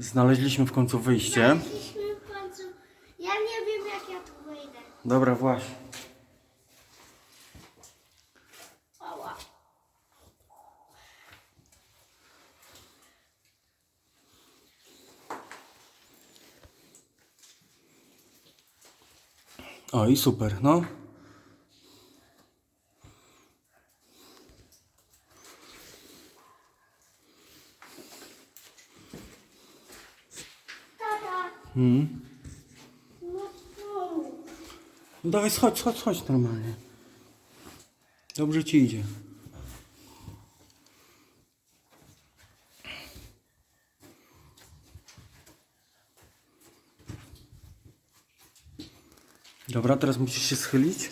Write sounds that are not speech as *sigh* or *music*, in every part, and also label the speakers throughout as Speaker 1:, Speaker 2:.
Speaker 1: Znaleźliśmy w końcu wyjście.
Speaker 2: Znaleźliśmy w końcu. Ja nie wiem jak ja tu wejdę.
Speaker 1: Dobra, właśnie.
Speaker 2: Ała.
Speaker 1: O i super, no. Hmm.
Speaker 2: No?
Speaker 1: No dawaj, schodź, schodź, schodź normalnie. Dobrze ci idzie. Dobra, teraz musisz się schylić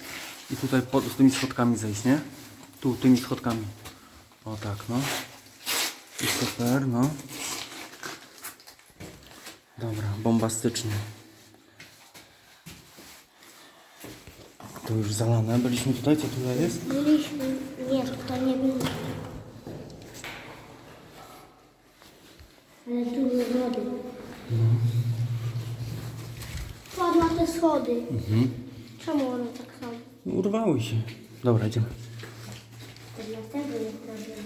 Speaker 1: i tutaj pod, z tymi schodkami zejść, nie? Tu, tymi schodkami. O tak, no. I super, no. Dobra, bombastycznie. To już zalane. Byliśmy tutaj, co tutaj jest?
Speaker 2: Byliśmy. Nie, to nie było. Ale tu były wody. Padła te schody. Czemu one tak są?
Speaker 1: Urwały się. Dobra, idziemy.
Speaker 2: To dlatego jest problem.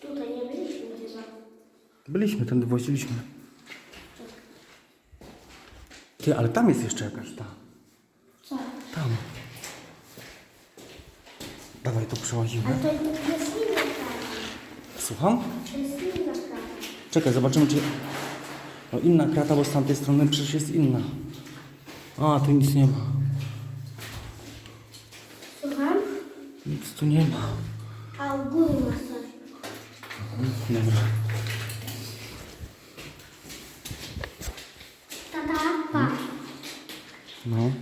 Speaker 2: Tutaj nie byliśmy chyba.
Speaker 1: Byliśmy, tędy właziliśmy. Ty, ale tam jest jeszcze jakaś ta.
Speaker 2: Co?
Speaker 1: Tam. Dawaj, tu przełazimy.
Speaker 2: Ale to jest inna krata.
Speaker 1: Słucham?
Speaker 2: To jest inna krata.
Speaker 1: Czekaj, zobaczymy, czy... No inna krata, bo z tamtej strony przecież jest inna. A, tu nic nie ma.
Speaker 2: Słucham?
Speaker 1: Nic tu nie ma.
Speaker 2: A u góry masz coś.
Speaker 1: Dobra.
Speaker 2: Tata, patrz.
Speaker 1: No.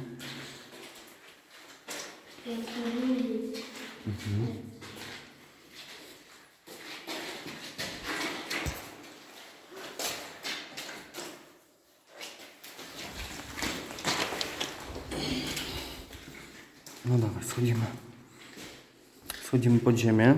Speaker 1: No dawaj, schodzimy. Schodzimy pod ziemię.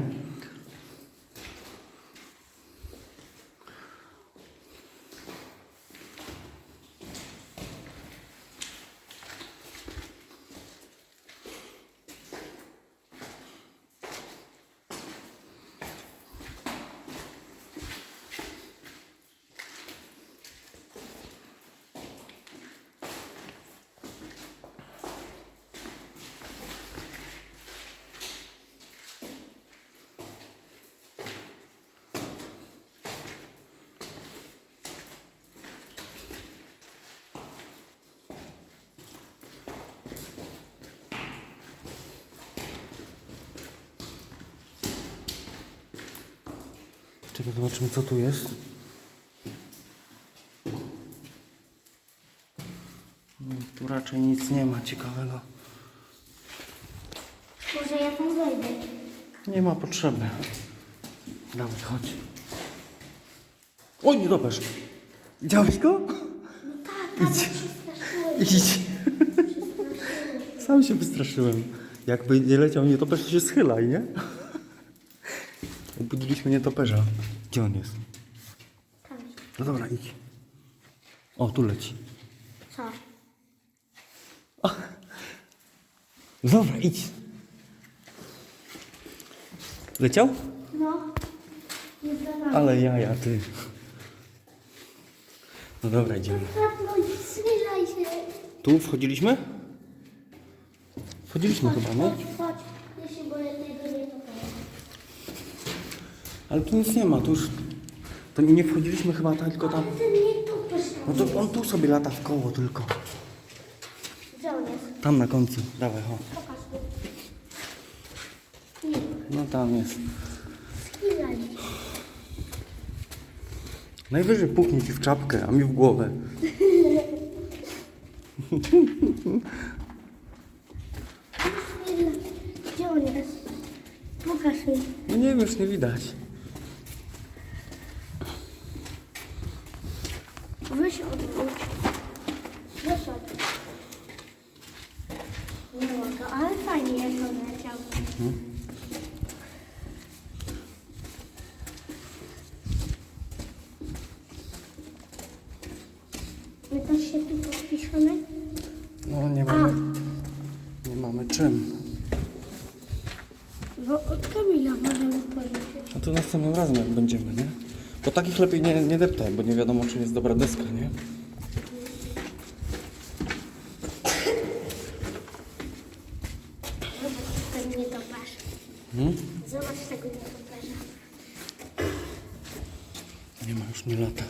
Speaker 1: Czekaj, zobaczymy co tu jest. No, Tu raczej nic nie ma ciekawego.
Speaker 2: Może ja tam wejdę.
Speaker 1: Nie ma potrzeby. Dawaj, chodź. Oj, nie dopesz. Widziałeś go?
Speaker 2: No tak, straszyłem.
Speaker 1: Idź. *laughs* Sam się wystraszyłem. Jakby nie leciał nietoperz, to się schylaj, nie? Obudziliśmy nietoperza. Gdzie on jest?
Speaker 2: Tam.
Speaker 1: No dobra, idź. O, tu leci.
Speaker 2: Co? *laughs*
Speaker 1: Dobra, idź. Leciał?
Speaker 2: No. Nie znalazłem.
Speaker 1: Ale jaja, ty. No dobra, idziemy.
Speaker 2: No się.
Speaker 1: Tu wchodziliśmy? Wchodziliśmy chyba, nie?
Speaker 2: chodź, chodź. Ja się boję tego nie pokażę.
Speaker 1: Ale tu nic nie ma, tu już... To nie wchodziliśmy chyba tam, tylko tam... No to on tu sobie lata w koło tylko.
Speaker 2: Gdzie on jest?
Speaker 1: Tam na końcu. Dawaj, chodź.
Speaker 2: Pokaż mi. Nie,
Speaker 1: No tam jest.
Speaker 2: zmylaj.
Speaker 1: Najwyżej puchnie ci w czapkę, a mi w głowę.
Speaker 2: Gdzie on jest? Pokaż mi.
Speaker 1: Nie wiem, już nie widać.
Speaker 2: No ale fajnie jak on leciał. Mhm. My też się tu podpiszemy? No nie mamy, nie mamy czym. Bo od Kamila możemy pożyczyć.
Speaker 1: A to następnym razem jak będziemy, nie? Bo takich lepiej nie, nie deptaj, bo nie wiadomo czy jest dobra deska, nie? Nie ma już nie lata.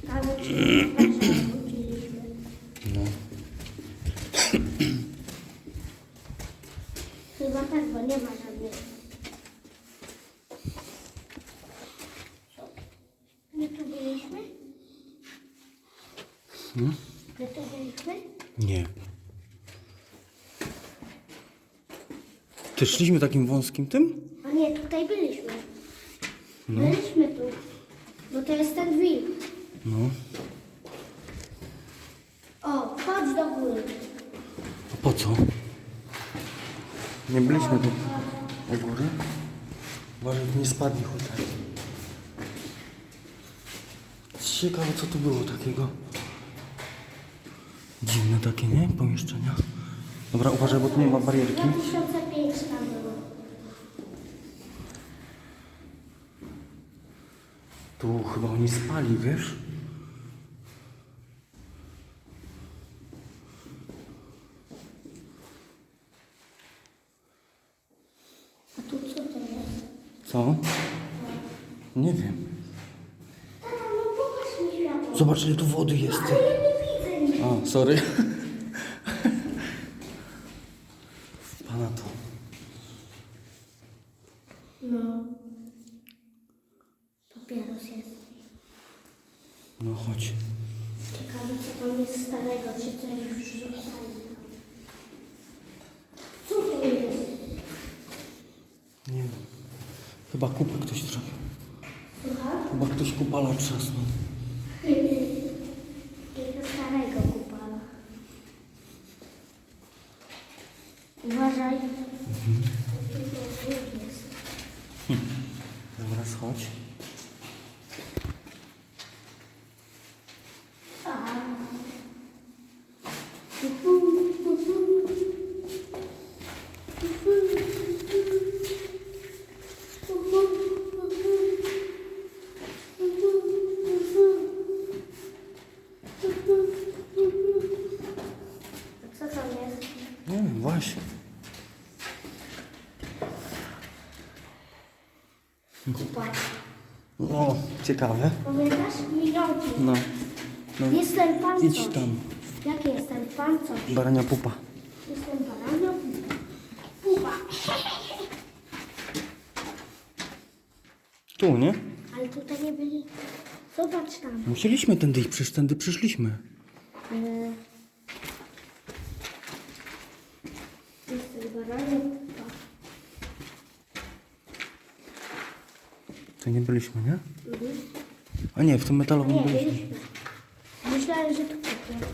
Speaker 2: Ciekawe czy nietoperza obudziliśmy.
Speaker 1: No.
Speaker 2: Chyba tak, bo nie ma żadnych. Co? My tu byliśmy?
Speaker 1: Hmm?
Speaker 2: My tu byliśmy?
Speaker 1: Nie. Ty szliśmy takim wąskim tym?
Speaker 2: A nie, tutaj byliśmy. Byliśmy tu. Bo to jest ten wilk.
Speaker 1: No.
Speaker 2: O, chodź do góry.
Speaker 1: A po co? Nie byliśmy tu. U góry? Uważaj, nie spadnie chociaż. Ciekawe co tu było takiego. Dziwne takie, nie? Pomieszczenia. Dobra, uważaj, bo tu nie ma barierki.
Speaker 2: 2005 tam było.
Speaker 1: Tu chyba oni spali, wiesz?
Speaker 2: A tu co to jest?
Speaker 1: Co? Nie wiem.
Speaker 2: Tata, no pokaż mi światło.
Speaker 1: Zobacz, ile tu wody jest.
Speaker 2: Ale ja nie widzę nic.
Speaker 1: A, sorry. Pana to.
Speaker 2: No. Papieros jest.
Speaker 1: No chodź.
Speaker 2: Ciekawe co tam jest starego, czy coś już rzucali. Co to jest?
Speaker 1: Nie wiem. Chyba kupę ktoś zrobił.
Speaker 2: Słuchaj?
Speaker 1: Chyba ktoś kupala trzasnął.
Speaker 2: Tego starego kupala. Uważaj. Tu jest.
Speaker 1: Dobra, schodź.
Speaker 2: Co tam jest?
Speaker 1: Nie wiem, właśnie.
Speaker 2: Kupa.
Speaker 1: O, ciekawe.
Speaker 2: Pamiętasz? Milionki.
Speaker 1: No. No,
Speaker 2: Jest ten pan
Speaker 1: idź
Speaker 2: coś.
Speaker 1: tam.
Speaker 2: Jaki jest ten pan coś?
Speaker 1: Barania pupa.
Speaker 2: Jest ten banana? Pupa.
Speaker 1: Tu, nie?
Speaker 2: Ale tutaj nie byli. Zobacz tam.
Speaker 1: Musieliśmy tędy iść, przecież tędy przyszliśmy.
Speaker 2: E, Jest ten banana pupa.
Speaker 1: To nie byliśmy, nie?
Speaker 2: Mhm.
Speaker 1: A nie, w tym metalowym
Speaker 2: Nie,
Speaker 1: byliśmy.
Speaker 2: byliśmy. Myślałem, że to kupię.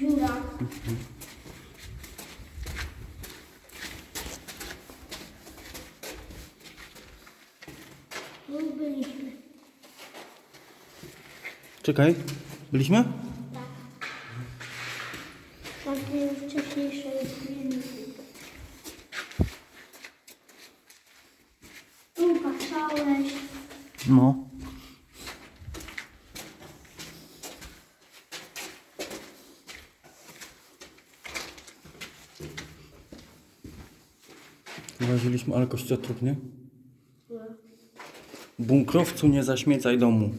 Speaker 2: Dziura. No byliśmy.
Speaker 1: Czekaj, byliśmy?
Speaker 2: Takie wcześniejsze filmiki. Tu patrzałeś.
Speaker 1: No. Właziliśmy, ale kościotrup, nie? Bunkrowcu nie zaśmiecaj domu.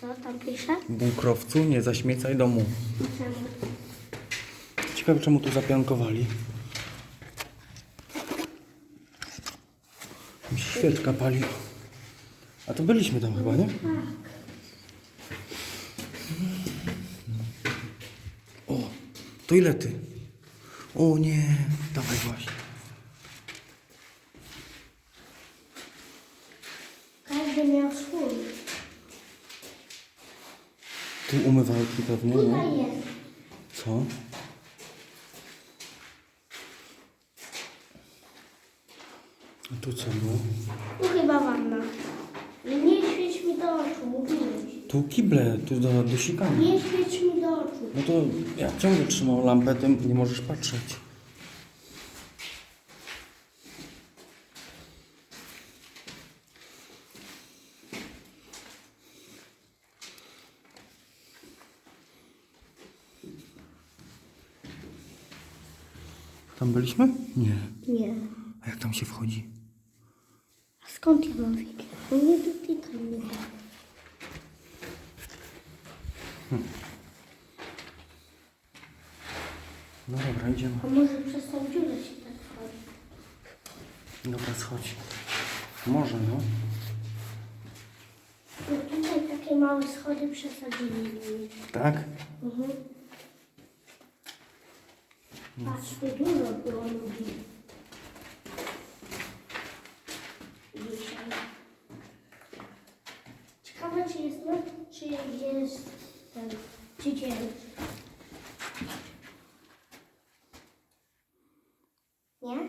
Speaker 2: Co tam pisze?
Speaker 1: Bunkrowcu nie zaśmiecaj domu.
Speaker 2: Czemu?
Speaker 1: Ciekawe czemu tu zapiankowali. Mi się Świeczka pali. A to byliśmy tam chyba, nie? O, to ile ty? O nie, dawaj właśnie. walki pewnie, nie?
Speaker 2: jest.
Speaker 1: Co? A tu co było?
Speaker 2: Tu chyba wanna. Ale nie świeć mi do oczu, mówiłem ci.
Speaker 1: Tu kible, tu do, do sikania.
Speaker 2: Nie świeć mi do oczu.
Speaker 1: No to jak ciągle trzymał lampę, to nie możesz patrzeć. Tam byliśmy? Nie.
Speaker 2: Nie.
Speaker 1: A jak tam się wchodzi?
Speaker 2: A skąd ja mam wiedzieć? No nie dotykaj mnie tak.
Speaker 1: No dobra, idziemy.
Speaker 2: A może przez tą dziurę się tak wchodzi?
Speaker 1: Dobra, schodź. Może, no.
Speaker 2: No tutaj takie małe schody przesadzili.
Speaker 1: Tak?
Speaker 2: Mhm. Patrz, dużo było. Ciekawe, czy jest czy jest ten, dzień. Nie?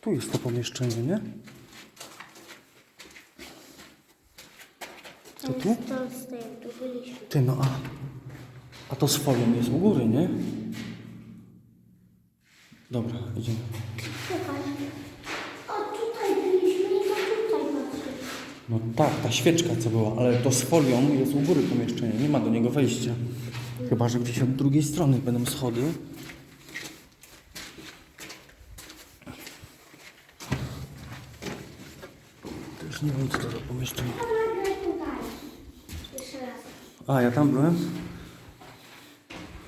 Speaker 1: Tu jest to pomieszczenie, nie? To
Speaker 2: To
Speaker 1: tu?
Speaker 2: jest to
Speaker 1: Ty, no a... A to z folią jest u góry, nie? Dobra, idziemy.
Speaker 2: Czekaj. O, tutaj byliśmy i to tutaj.
Speaker 1: No tak, ta świeczka co była, ale to z folią jest u góry pomieszczenie, nie ma do niego wejścia. Chyba, że gdzieś od drugiej strony będą schody. Też nie wiem, co to za pomieszczenie.
Speaker 2: A nagle tutaj. Jeszcze raz.
Speaker 1: A, ja tam byłem?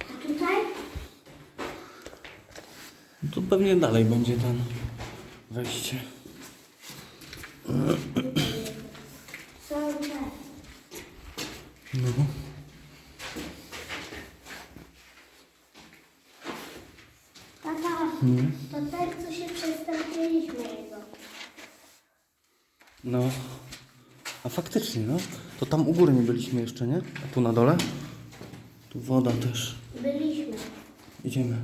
Speaker 2: A tutaj?
Speaker 1: No to pewnie dalej będzie ten wejście.
Speaker 2: Są te.
Speaker 1: No.
Speaker 2: Tata, to ten, co się przestąpiliśmy jego.
Speaker 1: No. A faktycznie, no. To tam u góry nie byliśmy jeszcze, nie? A tu na dole? Tu woda też.
Speaker 2: Byliśmy.
Speaker 1: Idziemy.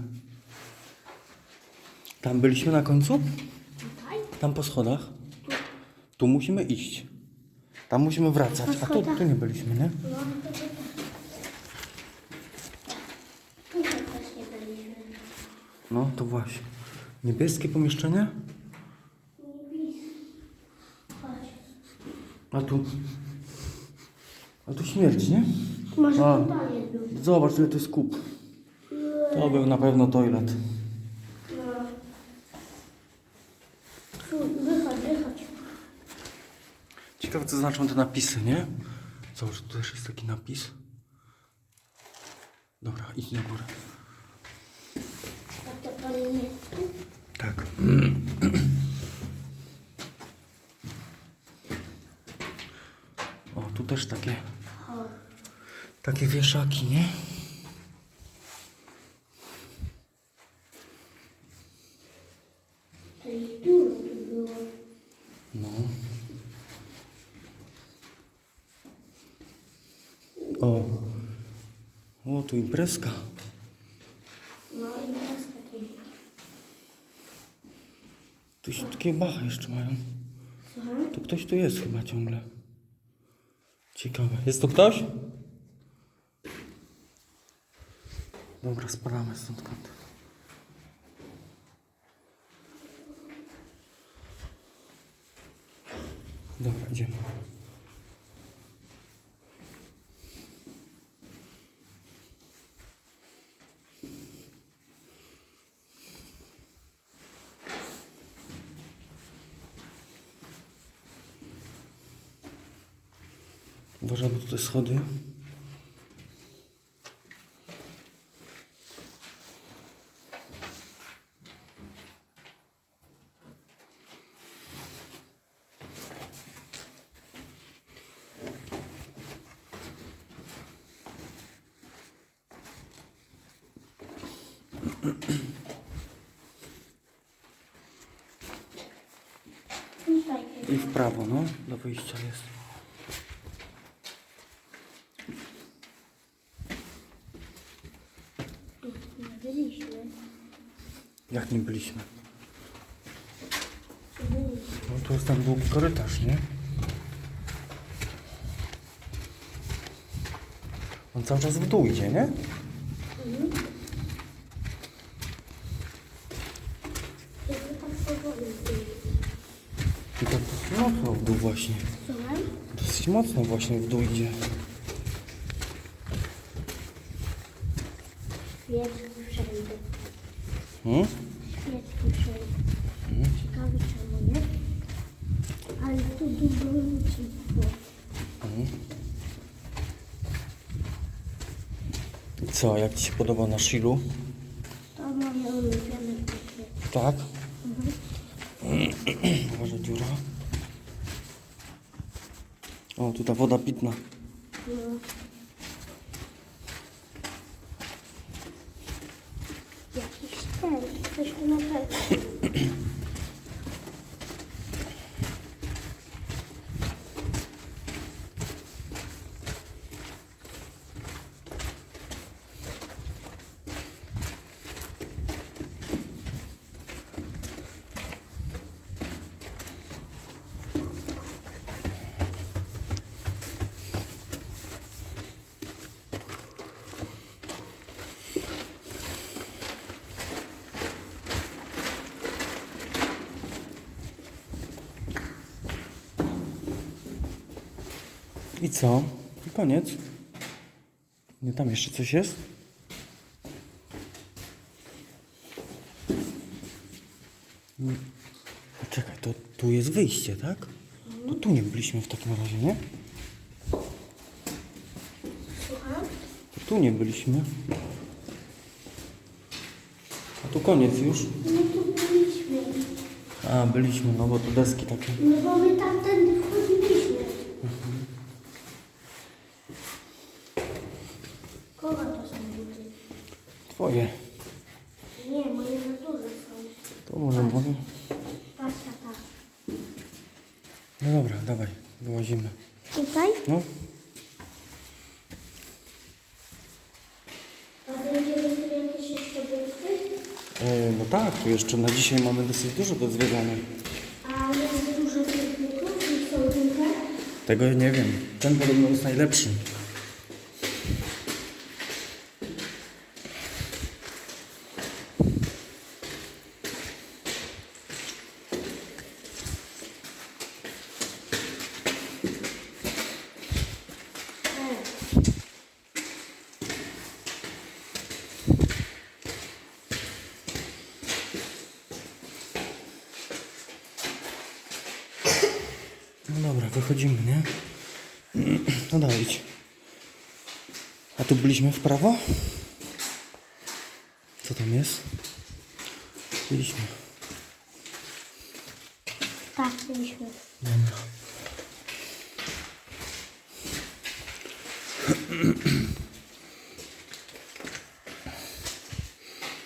Speaker 1: Tam byliśmy na końcu?
Speaker 2: Tutaj?
Speaker 1: Tam po schodach? Tu musimy iść. Tam musimy wracać. A tu, tu nie byliśmy, nie?
Speaker 2: No, to tutaj. Tutaj też nie byliśmy.
Speaker 1: No, to właśnie. Niebieskie pomieszczenie?
Speaker 2: Nie widz. Chodź.
Speaker 1: A tu... A tu śmierć, nie?
Speaker 2: Może
Speaker 1: A.
Speaker 2: tutaj był.
Speaker 1: Zobacz, ile to jest kup. To był na pewno toilet.
Speaker 2: No. Tu, wychodź, wychodź.
Speaker 1: Ciekawe, co znaczą te napisy, nie? Zobacz, tu też jest taki napis. Dobra, idź na górę.
Speaker 2: A to niemiecku?
Speaker 1: Tak. Tu też takie, takie wieszaki, nie?
Speaker 2: To i dużo tu było.
Speaker 1: No. O. O, tu imprezka.
Speaker 2: No i teraz takie.
Speaker 1: Tu się takie bachy jeszcze mają. Tu ktoś tu jest chyba ciągle. Ciekawe. Jest tu ktoś? Dobra, spadamy stąd. kąt. Dobra, idziemy. Tutaj schody. I w prawo, no, do wyjścia jest.
Speaker 2: Nie byliśmy.
Speaker 1: Jak nie byliśmy? No to jest ten długi korytarz, nie? On cały czas w dół idzie, nie? I tak mocno w dół właśnie. Dosyć mocno właśnie w dół idzie.
Speaker 2: Świeczki wszędzie.
Speaker 1: Hmm?
Speaker 2: Świeczki wszędzie. Ciekawe czemu nie? Ale tu dużo ludzi było.
Speaker 1: I co, jak Ci się podoba na Shilu?
Speaker 2: To moje ulubione takie.
Speaker 1: Tak? Może *clears throat* dziura. O, tu ta woda pitna.
Speaker 2: No. Jakiś ten, coś tu na pewno.
Speaker 1: I co? I koniec. Nie, tam jeszcze coś jest? Mm. Czekaj, to tu jest wyjście, tak? To tu nie byliśmy w takim razie, nie? To tu nie byliśmy. A tu koniec już.
Speaker 2: No tu byliśmy.
Speaker 1: A, byliśmy, no bo tu deski takie.
Speaker 2: No bo my tamtędy wchodziliśmy. Kogo to są buty?
Speaker 1: Twoje.
Speaker 2: Nie, moje na duże są.
Speaker 1: To może moje.
Speaker 2: Patrz, tata.
Speaker 1: No dobra, dawaj, wyłazimy.
Speaker 2: Tutaj?
Speaker 1: No,
Speaker 2: A będziemy tu jakieś jeszcze buty?
Speaker 1: e, no tak, tu jeszcze na dzisiaj mamy dosyć dużo do zwiedzania.
Speaker 2: A jest dużo tych butów i są duże?
Speaker 1: Tego nie wiem. Ten podobno jest najlepszy. No dobra, wychodzimy, nie? No dawaj, idź. A tu byliśmy w prawo? Co tam jest? Byliśmy.
Speaker 2: Tak, byliśmy.
Speaker 1: Dobra.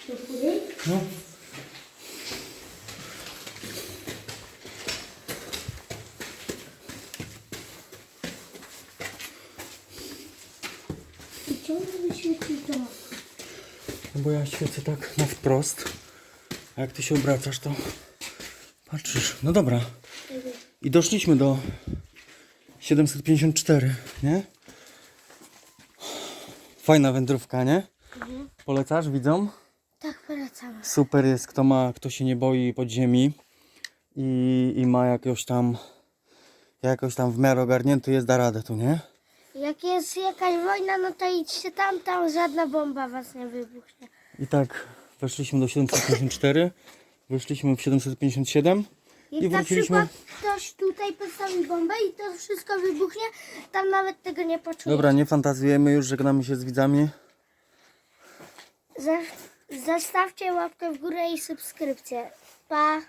Speaker 2: Do góry?
Speaker 1: No.
Speaker 2: I ciągle wyświetli to.
Speaker 1: No bo ja świecę tak na wprost. A jak ty się obracasz, to patrzysz. No dobra. I doszliśmy do 754, nie? Fajna wędrówka, nie? Polecasz widzom?
Speaker 2: Tak, wracamy.
Speaker 1: Super jest, kto ma, kto się nie boi podziemi i, i ma jakoś tam jakoś tam w miarę ogarnięty jest, da radę tu, nie?
Speaker 2: Jak jest jakaś wojna, no to idźcie tam, tam żadna bomba was nie wybuchnie.
Speaker 1: I tak weszliśmy do 754, wyszliśmy w 757
Speaker 2: Jak
Speaker 1: i
Speaker 2: na
Speaker 1: wróciliśmy.
Speaker 2: przykład ktoś tutaj postawi bombę i to wszystko wybuchnie, tam nawet tego nie poczuje.
Speaker 1: Dobra, nie fantazjujemy już, żegnamy się z widzami.
Speaker 2: Za, zostawcie łapkę w górę i subskrypcję. Pa!